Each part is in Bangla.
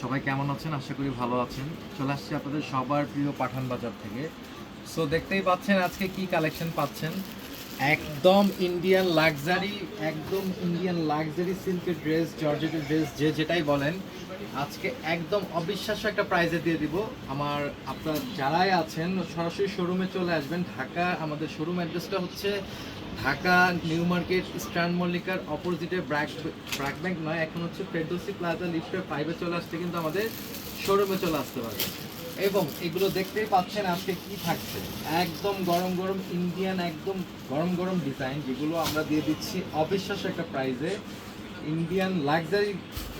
সবাই কেমন আছেন? আশা করি ভালো আছেন। চলে আসছি আপনাদের সবার প্রিয় পাঠান বাজার থেকে। সো দেখতেই পাচ্ছেন আজকে কি কালেকশন পাচ্ছেন? একদম ইন্ডিয়ান লাক্সারি একদম ইন্ডিয়ান লাক্সারি সিল্কের ড্রেস জর্জেটের ড্রেস যে যেটাই বলেন, আজকে একদম অবিশ্বাস্য একটা প্রাইজে দিয়ে দিব। আমার, আপনার যারাই আছেন, সরাসরি শোরুমে চলে আসবেন। ঢাকা আমাদের শোরুম অ্যাড্রেসটা হচ্ছে ঢাকা নিউ মার্কেট স্ট্যান্ড মল্লিকার অপোজিটে ব্র্যাক ব্র্যাক ব্যাংক নয়, এখন হচ্ছে ফেরদৌসি প্লাজা লিফটের ফাইভে চলে আসতে কিন্তু আমাদের শোরুমে চলে আসতে পারবে। এবং এগুলো দেখতেই পাচ্ছেন আজকে কি থাকছে। একদম গরম গরম ইন্ডিয়ান একদম গরম গরম ডিজাইন যেগুলো আমরা দিয়ে দিচ্ছি অবিশ্বাস্য একটা প্রাইজে ইন্ডিয়ান লাক্সারি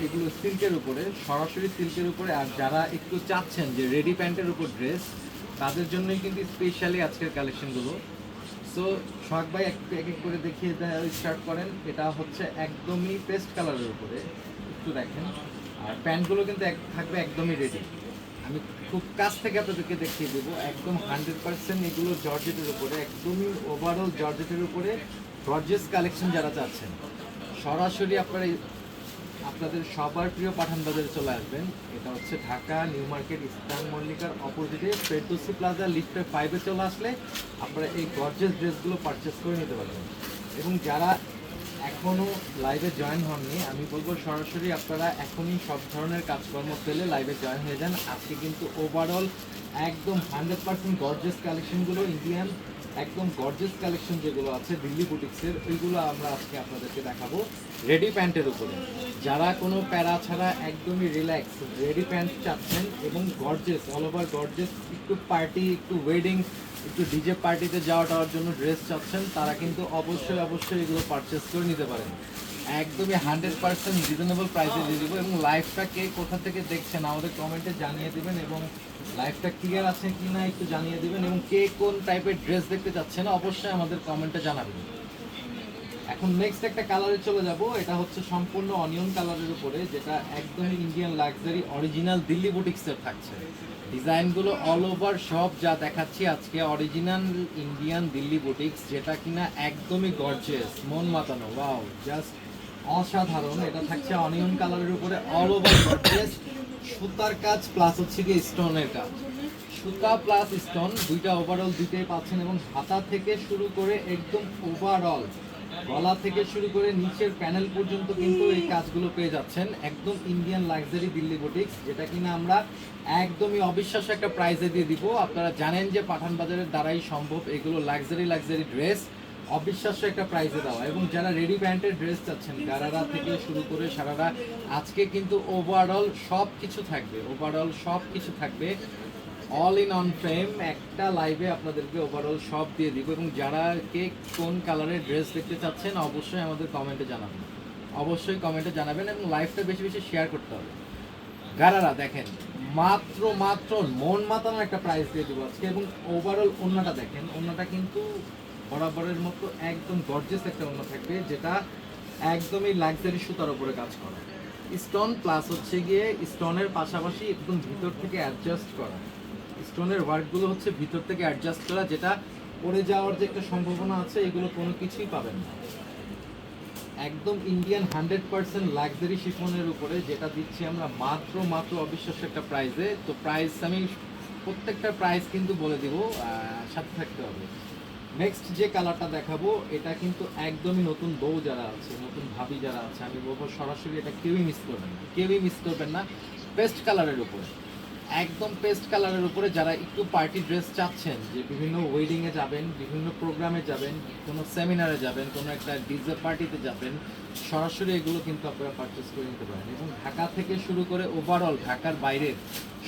এগুলো সিল্কের উপরে, সরাসরি সিল্কের উপরে, আর যারা একটু চাচ্ছেন যে রেডি প্যান্টের উপর ড্রেস তাদের জন্যই কিন্তু স্পেশালি আজকের কালেকশনগুলো সো সোহাগ ভাই, এক এক করে দেখিয়ে স্টার্ট করেন। এটা হচ্ছে একদমই পেস্ট কালারের উপরে। একটু দেখেন। আর প্যান্টগুলো কিন্তু এক থাকবে একদমই রেডি আমি খুব কাছ থেকে আপনাদেরকে দেখিয়ে দেবো। একদম হান্ড্রেড পার্সেন্ট এগুলো জর্জেটের উপরে। একদমই ওভারঅল জর্জেটের উপরে। গর্জেস কালেকশন যারা চাচ্ছেন। সরাসরি আপনারা আপনাদের সবার প্রিয় পাঠান বাজারে চলে আসবেন। এটা হচ্ছে ঢাকা, নিউ মার্কেট ইস্তান মল্লিকার অপোজিটে ফেরদৌসি প্লাজা, লিফটে ফাইভে চলে আসলে আপনারা এই গর্জেস ড্রেসগুলো পারচেস করে নিতে পারবেন। এবং যারা এখনও লাইভে জয়েন হননি। আমি বলব সরাসরি আপনারা এখনই সব ধরনের কাজকর্ম পেলে লাইভে জয়েন হয়ে যান। আজকে কিন্তু ওভারঅল একদম হান্ড্রেড পার্সেন্ট গর্জেস কালেকশনগুলো ইন্ডিয়ান একদম গর্জেস কালেকশন যেগুলো আছে দিল্লি বুটিক্সের ওইগুলো আমরা আজকে আপনাদেরকে দেখাবো রেডি প্যান্টের উপরে। যারা কোনো প্যারা ছাড়া একদমই রিল্যাক্স রেডি প্যান্ট চাচ্ছেন এবং গর্জেস অল ওভার গর্জেস একটু পার্টি একটু ওয়েডিং একটু ডিজে পার্টিতে যাওয়া টাওয়ার জন্য ড্রেস চাচ্ছেন, তারা কিন্তু অবশ্যই অবশ্যই এগুলো পারচেস করে নিতে পারেন। একদমই হান্ড্রেড পার্সেন্ট রিজনেবল প্রাইসে দিয়ে দেবো এবং লাইফটা কে কোথা থেকে দেখছেন, আমাদের কমেন্টে জানিয়ে দেবেন এবং লাইফটা ক্লিয়ার আছে কি না একটু জানিয়ে দেবেন এবং কে কোন টাইপের ড্রেস দেখতে চাচ্ছেন, অবশ্যই আমাদের কমেন্টে জানাবেন। এখন নেক্সট একটা কালারে চলে যাব। এটা হচ্ছে সম্পূর্ণ অনিয়ন কালারের উপরে, যেটা একদমই ইন্ডিয়ান লাক্সারি অরিজিনাল দিল্লি বুটিক্সের থাকছে। ডিজাইনগুলো অল ওভার সব যা দেখাচ্ছি আজকে অরিজিনাল ইন্ডিয়ান দিল্লি বুটিক্স যেটা কিনা একদমই গর্জিয়াস মন মাতানো ওয়াও জাস্ট অসাধারণ। এটা থাকছে অনিয়ন কালারের উপরে অল ওভার গর্জিয়াস সুতার কাজ প্লাস হচ্ছে কি স্টোনের কাজ। সুতা প্লাস স্টোন দুইটা ওভারঅল দুইটাই পাচ্ছেন এবং হাতা থেকে শুরু করে একদম ওভারঅল গলা থেকে শুরু করে নিচের প্যানেল পর্যন্ত কিন্তু এই কাজগুলো পেয়ে যাচ্ছেন। একদম ইন্ডিয়ান লাক্সারি দিল্লি বুটিক্স যেটা কিনা আমরা একদমই অবিশ্বাস্য একটা প্রাইজে দিয়ে দিব। আপনারা জানেন যে পাঠান বাজারের দ্বারাই সম্ভব এগুলো লাক্সারি লাক্সারি ড্রেস অবিশ্বাস্য একটা প্রাইজে দেওয়া। এবং যারা রেডি প্যান্টের ড্রেস চাচ্ছেন, গারারা থেকে শুরু করে সারারা, আজকে কিন্তু ওভারঅল সব কিছু থাকবে ওভারঅল সব কিছু থাকবে। অল ইন অন ফ্রেম একটা লাইভে আপনাদেরকে ওভারঅল সব দিয়ে দিব এবং যারা কে কোন কালারের ড্রেস দেখতে চাচ্ছেন, অবশ্যই আমাদের কমেন্টে জানাবেন। অবশ্যই কমেন্টে জানাবেন এবং লাইভটা বেশি বেশি শেয়ার করতে হবে। গারারা, দেখেন, মাত্র মাত্র মন মাতানো একটা প্রাইস দিয়ে দিব আজকে এবং ওভারঅল অন্যটা দেখেন অন্যটা কিন্তু বরাবরের মতো একদম গর্জেস একটা অন্য থাকবে, যেটা একদমই লাক্সারি সুতার উপরে কাজ করা। স্টোন প্লাস হচ্ছে গিয়ে স্টোনের পাশাপাশি একদম ভিতর থেকে অ্যাডজাস্ট করা। স্টোনের ওয়ার্কগুলো হচ্ছে ভিতর থেকে অ্যাডজাস্ট করা, যেটা পড়ে যাওয়ার যে একটা সম্ভাবনা আছে, এগুলো কোনো কিছুই পাবেন না। একদম ইন্ডিয়ান হান্ড্রেড পার্সেন্ট লাক্সারি শিফনের উপরে, যেটা দিচ্ছি আমরা মাত্র মাত্র অবিশ্বাস্য একটা প্রাইসে তো প্রাইস আমি প্রত্যেকটা প্রাইস কিন্তু বলে দিব সাথে থাকতে হবে। নেক্সট যে কালারটা দেখাবো, এটা কিন্তু একদমই নতুন বউ যারা আছে, নতুন ভাবি যারা আছে, আমি বলব সরাসরি এটা কেউই মিস করবেন না। কেউই মিস করবেন না। বেস্ট কালারের উপরে। একদম পেস্ট কালারের উপরে যারা একটু পার্টি ড্রেস চাচ্ছেন, যে বিভিন্ন ওয়েডিংয়ে যাবেন, বিভিন্ন প্রোগ্রামে যাবেন, কোনো সেমিনারে যাবেন, কোনো একটা ডিজে পার্টিতে যাবেন, সরাসরি এগুলো কিন্তু আপনারা পারচেস করে নিতে পারেন। এবং ঢাকা থেকে শুরু করে ওভারঅল ঢাকার বাইরের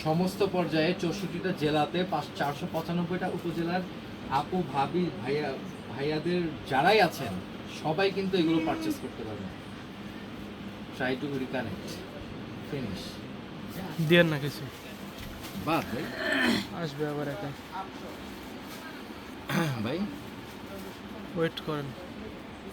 সমস্ত পর্যায়ে চৌষট্টিটা জেলাতে পাঁচ, চারশো পঁচানব্বইটা উপজেলার আপু, ভাবি, ভাইয়া, ভাইয়াদের যারাই আছেন, সবাই কিন্তু এগুলো পারচেস করতে পারবেন। ট্রাই টু রিকানেক্ট ফিনিশ দিয়েন না কিছু। বাদ ভাই। আসবে আবার একা। ভাই। ওয়েট করেন।